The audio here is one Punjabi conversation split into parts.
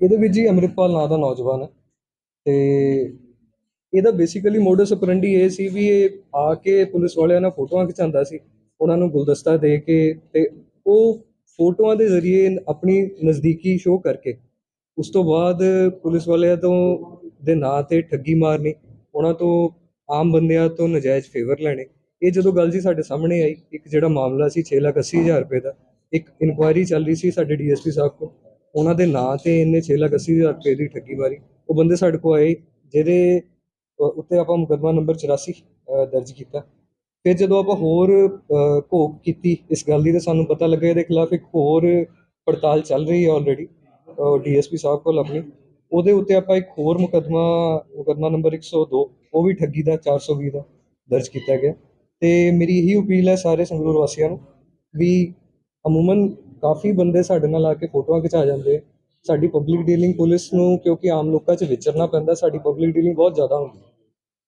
ਇਹਦੇ ਵਿੱਚ ਜੀ ਅੰਮ੍ਰਿਤਪਾਲ ਨਾਂ ਦਾ ਨੌਜਵਾਨ ਹੈ ਤੇ ਇਹਦਾ ਬੇਸਿਕਲੀ ਮੋਡਸ ਆਪਰੈਂਡੀ ਇਹ ਸੀ ਵੀ ਇਹ ਆ ਕੇ ਪੁਲਿਸ ਵਾਲਿਆਂ ਨਾਲ ਫੋਟੋਆਂ ਖਿਚਾਉਂਦਾ ਸੀ, ਉਹਨਾਂ ਨੂੰ ਗੁਲਦਸਤਾ ਦੇ ਕੇ ਤੇ ਉਹ ਫੋਟੋਆਂ ਦੇ ਜ਼ਰੀਏ ਆਪਣੀ ਨਜ਼ਦੀਕੀ ਸ਼ੋਅ ਕਰਕੇ, ਉਸ ਤੋਂ ਬਾਅਦ ਪੁਲਿਸ ਵਾਲਿਆਂ ਤੋਂ ਦੇ ਨਾਂ ਤੇ ਠੱਗੀ ਮਾਰਨੀ, ਉਹਨਾਂ ਤੋਂ ਆਮ ਬੰਦਿਆਂ ਤੋਂ ਨਜਾਇਜ਼ ਫੇਵਰ ਲੈਣੇ। ਇਹ ਜਦੋਂ ਗੱਲ ਜੀ ਸਾਡੇ ਸਾਹਮਣੇ ਆਈ, ਇੱਕ ਜਿਹੜਾ ਮਾਮਲਾ ਸੀ 6 ਲੱਖ ਅੱਸੀ ਹਜ਼ਾਰ ਰੁਪਏ ਦਾ, ਇੱਕ ਇਨਕੁਆਇਰੀ ਚੱਲ ਰਹੀ ਸੀ ਸਾਡੇ ਡੀਐਸਪੀ ਸਾਹਿਬ ਕੋਲ। ਉਹਨਾਂ ਦੇ ਨਾਂ ਤੇ ਇਹਨੇ 6 ਲੱਖ ਅੱਸੀ ਹਜ਼ਾਰ ਰੁਪਏ ਦੀ ਠੱਗੀ ਮਾਰੀ। ਉਹ ਬੰਦੇ ਸਾਡੇ ਕੋਲ ਆਏ, ਜਿਹਦੇ ਉੱਤੇ ਆਪਾਂ ਮੁਕੱਦਮਾ ਨੰਬਰ 84 ਦਰਜ ਕੀਤਾ। ਫਿਰ ਜਦੋਂ ਆਪਾਂ ਹੋਰ ਘੋਖ ਕੀਤੀ ਇਸ ਗੱਲ ਦੀ, ਤਾਂ ਸਾਨੂੰ ਪਤਾ ਲੱਗਾ ਇਹਦੇ ਖਿਲਾਫ ਇੱਕ ਹੋਰ ਪੜਤਾਲ ਚੱਲ ਰਹੀ ਹੈ ਆਲਰੇਡੀ ਡੀਐਸਪੀ ਸਾਹਿਬ ਕੋਲ ਆਪਣੀ। ਉਹਦੇ ਉੱਤੇ ਆਪਾਂ ਇੱਕ ਹੋਰ ਮੁਕੱਦਮਾ ਮੁਕੱਦਮਾ ਨੰਬਰ 102 ਉਹ ਵੀ ਠੱਗੀ ਦਾ 420 ਦਾ ਦਰਜ ਕੀਤਾ ਗਿਆ। ਤੇ ਮੇਰੀ ਇਹੀ ਅਪੀਲ ਹੈ ਸਾਰੇ ਸੰਗਰੂਰ ਵਾਸੀਆਂ ਨੂੰ ਵੀ ਅਮੂਮਨ ਕਾਫੀ ਬੰਦੇ ਸਾਡੇ ਨਾਲ ਆ ਕੇ ਫੋਟੋਆਂ ਖਿਚਾ ਜਾਂਦੇ ਸਾਡੀ ਪਬਲਿਕ ਡੀਲਿੰਗ ਪੁਲਿਸ ਨੂੰ, ਕਿਉਂਕਿ ਆਮ ਲੋਕਾਂ 'ਚ ਵਿਚਰਨਾ ਪੈਂਦਾ, ਸਾਡੀ ਪਬਲਿਕ ਡੀਲਿੰਗ ਬਹੁਤ ਜ਼ਿਆਦਾ ਹੁੰਦੀ ਹੈ।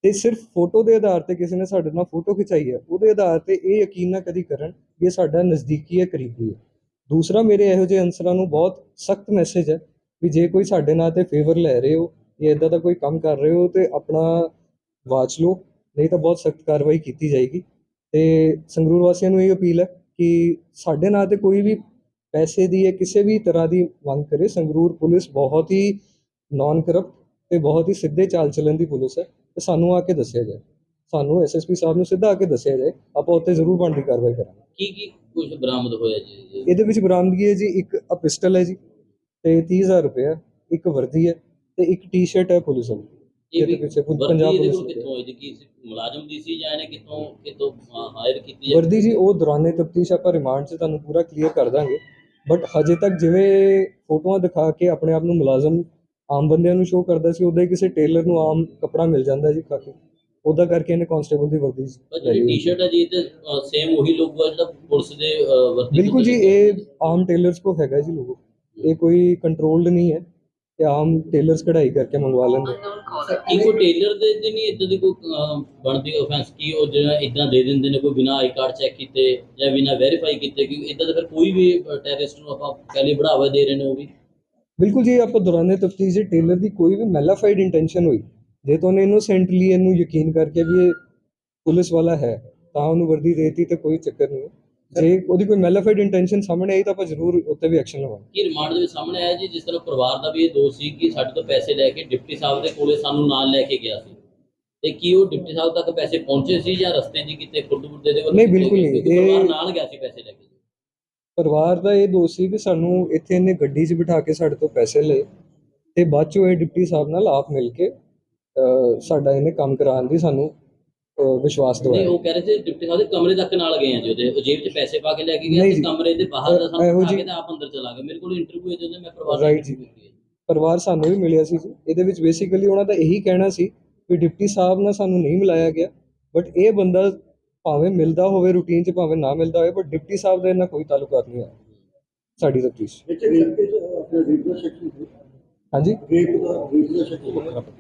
ਤੇ ਸਿਰਫ ਫੋਟੋ ਦੇ ਆਧਾਰ ਤੇ ਕਿਸੇ ਨੇ ਸਾਡੇ ਨਾਲ ਫੋਟੋ ਖਿਚਾਈ ਹੈ, ਉਹਦੇ ਆਧਾਰ ਤੇ ਇਹ ਯਕੀਨ ਨਾ ਕਦੀ ਕਰਨ ਵੀ ਇਹ ਸਾਡਾ ਨਜ਼ਦੀਕੀ ਹੈ, ਕਰੀਬੀ ਹੈ। ਦੂਸਰਾ, ਮੇਰੇ ਇਹੋ ਜਿਹੇ ਅਨਸਰਾਂ ਨੂੰ ਬਹੁਤ ਸਖਤ ਮੈਸੇਜ ਹੈ ਵੀ ਜੇ ਕੋਈ ਸਾਡੇ ਨਾਲ ਤੇ ਫੇਵਰ ਲੈ ਰਹੇ ਹੋ ਜਾਂ ਇਦਾਂ ਦਾ ਕੋਈ ਕੰਮ ਕਰ ਰਹੇ ਹੋ ਤੇ ਆਪਣਾ ਵਾਚ ਲਓ ਨਹੀਂ ਤਾਂ ਬਹੁਤ ਸਖਤ ਕਾਰਵਾਈ ਕੀਤੀ ਜਾਏਗੀ। ਤੇ ਸੰਗਰੂਰ ਵਾਸੀਆਂ ਨੂੰ ਇਹ ਅਪੀਲ ਹੈ ਕਿ ਸਾਡੇ ਨਾਲ ਤੇ ਕੋਈ ਵੀ ਪੈਸੇ ਦੀ ਜਾਂ ਕਿਸੇ ਵੀ ਤਰ੍ਹਾਂ ਦੀ ਮੰਗ ਕਰੇ ਸੰਗਰੂਰ ਪੁਲਿਸ ਬਹੁਤ ਹੀ ਨਾਨ ਕਰਪਟ ਤੇ ਬਹੁਤ ਹੀ ਸਿੱਧੇ ਚਾਲ ਚੱਲਣ ਦੀ ਪੁਲਿਸ ਹੈ ਤੇ ਸਾਨੂੰ ਆ ਕੇ ਦੱਸਿਆ ਜਾਏ। ਸਾਨੂੰ ਐਸਐਸਪੀ ਸਾਹਿਬ ਨੂੰ ਸਿੱਧਾ ਆ ਕੇ ਦੱਸਿਆ ਜਾਏ ਆਪਾਂ ਉੱਤੇ ਜ਼ਰੂਰ ਬਣਦੀ ਕਾਰਵਾਈ ਕਰਾਂਗੇ। ਕੀ ਕੀ ਕੁਝ ਬਰਾਮਦ ਹੋਇਆ ਜੀ? ਇਹਦੇ ਵਿੱਚ ਬਰਾਮਦਗੀ ਹੈ ਜੀ ਇੱਕ ਪਿਸਟਲ ਹੈ ਜੀ। ਤੇ 30000 ਰੁਪਏ ਇੱਕ ਵਰਦੀ ਹੈ ਤੇ ਇੱਕ ਟੀ-ਸ਼ਰਟ ਹੈ ਪੁਲਿਸ ਵਾਲੀ। ਇਹ ਵੀ ਪਿੱਛੇ ਪੁ- ਵਰਦੀ ਪੰਜਾਬ ਇਹਦੇ ਪੁਲਿਸ ਕੋਲ ਦੀ ਹੈ। ਕਿੱਥੋਂ ਹੋਈ ਜੀ ਕੀ ਮੁਲਾਜ਼ਮ ਦੀ ਸੀ ਜਾਂ ਇਹਨੇ ਕਿੱਥੋਂ ਕਿੱਥੋਂ ਹਾਇਰ ਕੀਤੀ ਹੈ? ਵਰਦੀ ਜੀ ਉਹ ਦੌਰਾਨੇ ਤਫਤੀਸ਼ ਆਪਾਂ ਰਿਮਾਂਡ 'ਚ ਤੁਹਾਨੂੰ ਪੂਰਾ ਕਲੀਅਰ ਕਰ ਦਾਂਗੇ। ਬਟ ਹਜੇ ਤੱਕ ਜਿਵੇਂ ਫੋਟੋਆਂ ਦਿਖਾ ਕੇ ਆਪਣੇ ਆਪ ਨੂੰ ਮੁਲਾਜ਼ਮ ਆਮ ਬੰਦਿਆਂ ਨੂੰ ਸ਼ੋਅ ਕਰਦਾ ਸੀ ਉਹਦਾ ਹੀ ਕਿਸੇ ਟੇਲਰ ਨੂੰ ਆਮ ਕੱਪੜਾ ਮਿਲ ਜਾਂਦਾ ਜੀ ਕਾਫੀ ਉਹਦਾ ਕਰਕੇ ਇਹਨੇ ਕਾਂਸਟੇਬਲ ਦੀ ਵਰਦੀ ਪਰ ਲਈ ਜਿਹੜੀ ਹੋਈ। ਟੀ-ਸ਼ਰਟ ਹੈ ਜੀ ਤੇ ਸੇਮ ਉਹੀ ਲੋਗੋ ਹੈ ਜਿਹੜਾ ਪੁਲਿਸ ਦੇ ਅਹ, ਵਰਦੀ ਤੇ ਬਿਲਕੁਲ ਜੀ ਇਹ ਆਮ ਟੇਲਰਸ ਕੋ ਹੈਗਾ ਜੀ ਲੋਗੋ ਇਹ ਕੋਈ ਕੰਟਰੋਲਡ ਨਹੀਂ ਹੈ ਕਿ ਆਮ ਟੇਲਰਸ ਕਢਾਈ ਕਰਕੇ ਮੰਗਵਾ ਲੈਂਦੇ। ਕੀ ਕੋਈ ਟੇਲਰ ਦੇ ਤੇ ਨਹੀਂ ਇਦਾਂ ਦੀ ਕੋਈ ਅਹ, ਬਣਦੀ ਆਫੈਂਸ ਕੀ ਉਹ ਜਿਹੜਾ ਇਦਾਂ ਦੇ ਦਿੰਦੇ ਨੇ ਕੋਈ ਬਿਨਾ ਆਈ ਕਾਰਡ ਚੈੱਕ ਕੀਤੇ ਜਾਂ ਬਿਨਾ ਵੈਰੀਫਾਈ ਕੀਤੇ ਕਿ ਇਦਾਂ ਤਾਂ ਫਿਰ ਕੋਈ ਵੀ ਟੈਰਰਿਸਟ ਨੂੰ ਆਪਾਂ ਪਹਿਲੇ ਬੜਾਵਾ ਦੇ ਰਹੇ ਨੇ ਉਹ ਵੀ। ਬਿਲਕੁਲ ਜੀ ਆਪਾਂ ਦੌਰਾਨੇ ਤਫਤੀਸ਼ ਦੇ ਟੇਲਰ ਦੀ ਕੋਈ ਵੀ ਮੈਲਾਫਾਈਡ ਇੰਟੈਂਸ਼ਨ ਹੋਈ ਜੇ ਤਾਂ ਉਹਨੇ ਇਨੋਸੈਂਟਲੀ ਇਹਨੂੰ ਯਕੀਨ ਕਰਕੇ ਵੀ ਇਹ ਪੁਲਿਸ ਵਾਲਾ ਹੈ ਤਾਂ ਉਹਨੂੰ ਵਰਦੀ ਦੇਤੀ ਤੇ ਕੋਈ ਚੱਕਰ ਨਹੀਂ ਹੈ। ਜੇ ਉਹਦੀ ਕੋਈ ਮੈਲਾਫਾਈਡ ਇੰਟੈਂਸ਼ਨ ਸਾਹਮਣੇ ਆਈ ਤਾਂ ਆਪਾਂ ਜ਼ਰੂਰ ਉੱਤੇ ਵੀ ਐਕਸ਼ਨ ਲਵਾਂਗੇ। ਕੀ ਰਿਮਾਂਡ ਦੇ ਵਿੱਚ ਸਾਹਮਣੇ ਆਇਆ ਜੀ? ਜਿਸ ਤਰ੍ਹਾਂ ਪਰਿਵਾਰ ਦਾ ਵੀ ਇਹ ਦੋਸ਼ ਸੀ ਕਿ ਸਾਡੇ ਤੋਂ ਪੈਸੇ ਲੈ ਕੇ ਡਿਪਟੀ ਸਾਹਿਬ ਦੇ ਕੋਲੇ ਸਾਨੂੰ ਨਾਲ ਲੈ ਕੇ ਗਿਆ ਸੀ। ਤੇ ਕੀ ਉਹ ਡਿਪਟੀ ਸਾਹਿਬ ਤੱਕ ਪੈਸੇ ਪਹੁੰਚੇ ਸੀ ਜਾਂ ਰਸਤੇ 'ਚ ਕਿਤੇ ਖੁਰਦ-ਬੁਰਦੇ ਦੇ ਵੱਲ ਨਹੀਂ, ਬਿਲਕੁਲ ਨਹੀਂ। ਪਰਿਵਾਰ ਨਾਲ ਗਿਆ ਸੀ ਪੈਸੇ ਲੈ ਕੇ ਪਰਿਵਾਰ ਦਾ ਇਹ ਦੋਸ਼ ਸੀ ਕਿ ਸਾਨੂੰ ਇੱਥੇ ਇਹਨੇ ਗੱਡੀ 'ਚ ਬਿਠਾ ਕੇ ਸਾਡੇ ਤੋਂ ਪੈਸੇ ਲਏ ਤੇ ਬਾਅਦ ਚੋਂ ਇਹ ਡਿਪਟੀ ਸਾਹਿਬ ਨਾਲ ਆਪ ਮਿਲ ਕੇ ਸਾਡਾ ਇਹਨੇ ਕੰਮ ਕਰਾਉਣ ਦੀ ਸਾਨੂੰ ਵਿਸ਼ਵਾਸ ਨਹੀਂ ਦਿਵਾਇਆ ਉਹ ਕਹਿ ਰਹੇ ਸੀ ਡਿਪਟੀ ਸਾਹਿਬ ਦੇ ਕਮਰੇ ਤੱਕ ਨਾਲ ਗਏ ਆ ਜੀ ਉਹਦੇ। ਉਹ ਜੇਬ 'ਚ ਪੈਸੇ ਪਾ ਕੇ ਲੈ ਕੇ ਗਿਆ ਨਹੀਂ ਤੇ ਜੀ। ਕਮਰੇ ਦੇ ਬਾਹਰ ਦਾ ਇਹੋ ਸਾਨੂੰ ਆ ਜੀ- ਕੇ ਤੇ ਆਪ ਅੰਦਰ ਚਲਾ ਗਿਆ ਮੇਰੇ ਕੋਲ ਇੰਟਰਵਿਊ ਹੈ ਜਦੋਂ ਮੈਂ ਪਰਿਵਾਰ ਨਾਲ Right ਜੀ। ਪਰਿਵਾਰ ਸਾਨੂੰ ਵੀ ਮਿਲਿਆ ਸੀ। ਜੀ ਇਹਦੇ ਵਿੱਚ ਬੇਸਿਕਲੀ ਉਹਨਾਂ ਦਾ ਇਹੀ ਕਹਿਣਾ ਸੀ ਵੀ ਡਿਪਟੀ ਸਾਹਿਬ ਨਾਲ ਸਾਨੂੰ ਨਹੀਂ ਮਿਲਾਇਆ ਗਿਆ। ਬਟ ਇਹ ਬੰਦਾ ਭਾਵੇਂ ਮਿਲਦਾ ਹੋਵੇ ਰੂਟੀਨ 'ਚ ਭਾਵੇਂ ਨਾ ਮਿਲਦਾ ਹੋਵੇ ਬਟ ਡਿਪਟੀ ਸਾਹਿਬ ਦਾ ਨਾਲ ਕੋਈ ਤਾਲੁਕਾਤ ਨਹੀਂ ਹੈ। ਸਾਡੀ ਤਫਤੀਸ਼। ਹਾਂਜੀ।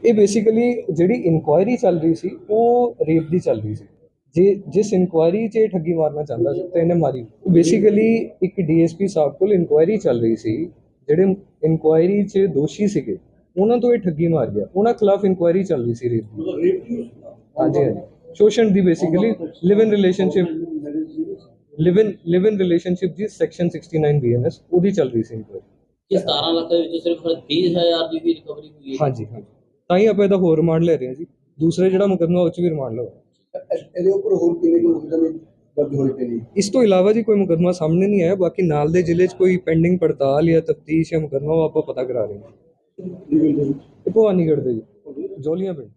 ਇਹ ਬੇਸਿਕਲੀ ਜਿਹੜੀ ਇਨਕੁਆਇਰੀ ਚੱਲ ਰਹੀ ਸੀ ਉਹ ਰੇਪ ਦੀ ਚੱਲ ਰਹੀ ਸੀ। ਜੇ ਜਿਸ ਇਨਕੁਆਇਰੀ 'ਚ ਇਹ ਠੱਗੀ ਮਾਰਨਾ ਚਾਹੁੰਦਾ ਸੀ ਤੇ ਇਹਨੇ ਮਾਰੀ। ਬੇਸਿਕਲੀ ਇੱਕ ਡੀਐਸਪੀ ਸਾਹਿਬ ਕੋਲ ਇਨਕੁਆਇਰੀ ਚੱਲ ਰਹੀ ਸੀ ਜਿਹੜੇ ਇਨਕੁਆਇਰੀ 'ਚ ਦੋਸ਼ੀ ਸੀਗੇ ਉਹਨਾਂ ਤੋਂ ਇਹ ਠੱਗੀ ਮਾਰ ਗਿਆ। ਉਹਨਾਂ ਖਿਲਾਫ ਇਨਕੁਆਇਰੀ ਚੱਲ ਰਹੀ ਸੀ ਰੇਪ ਦੀ। ਹਾਂਜੀ ਹਾਂਜੀ। ਸ਼ੋਸ਼ਣ ਦੀ basically live in relationship live in live in relationship the section 69 BNS ਉਹਦੀ ਚੱਲ ਰਹੀ ਸੀ ਇਨਕੁਆਇਰੀ ਕਿ 17 ਲੱਖ ਦੇ ਵਿੱਚ ਸਿਰਫ 20000 ਦੀ ਵੀ ਰਿਕਵਰੀ ਹੋਈ ਹੈ ਹਾਂਜੀ ਹਾਂਜੀ। ਤਾਂ ਹੀ ਆਪਾਂ ਇਹਦਾ ਹੋਰ ਰਿਮਾਂਡ ਲੈ ਰਹੇ ਹਾਂ ਜੀ। ਦੂਸਰੇ ਜਿਹੜਾ ਮੁਕੱਦਮਾ ਉਹ 'ਚ ਵੀ ਰਿਮਾਂਡ ਲਓ। ਇਹਦੇ ਉੱਪਰ ਹੋਰ ਕਿੰਨੇ ਕੋਈ ਮੁਕਦਮੇ ਦਰਜ ਹੋਏ ਪਏ ਨੇ? ਇਸ ਤੋਂ ਇਲਾਵਾ ਜੀ ਕੋਈ ਮੁਕੱਦਮਾ ਸਾਹਮਣੇ ਨਹੀਂ ਆਇਆ ਬਾਕੀ ਨਾਲ ਦੇ ਜ਼ਿਲ੍ਹੇ 'ਚ ਕੋਈ ਪੈਂਡਿੰਗ ਪੜਤਾਲ ਜਾਂ ਤਫਤੀਸ਼ ਜਾਂ ਮੁਕੱਦਮਾ ਉਹ ਆਪਾਂ ਪਤਾ ਕਰਾ ਰਹੇ ਹਾਂ। ਇਹ ਭਵਾਨੀਗੜ੍ਹ ਦੇ ਜੀ। ਜੋਲੀਆਂ ਪਿੰਡ।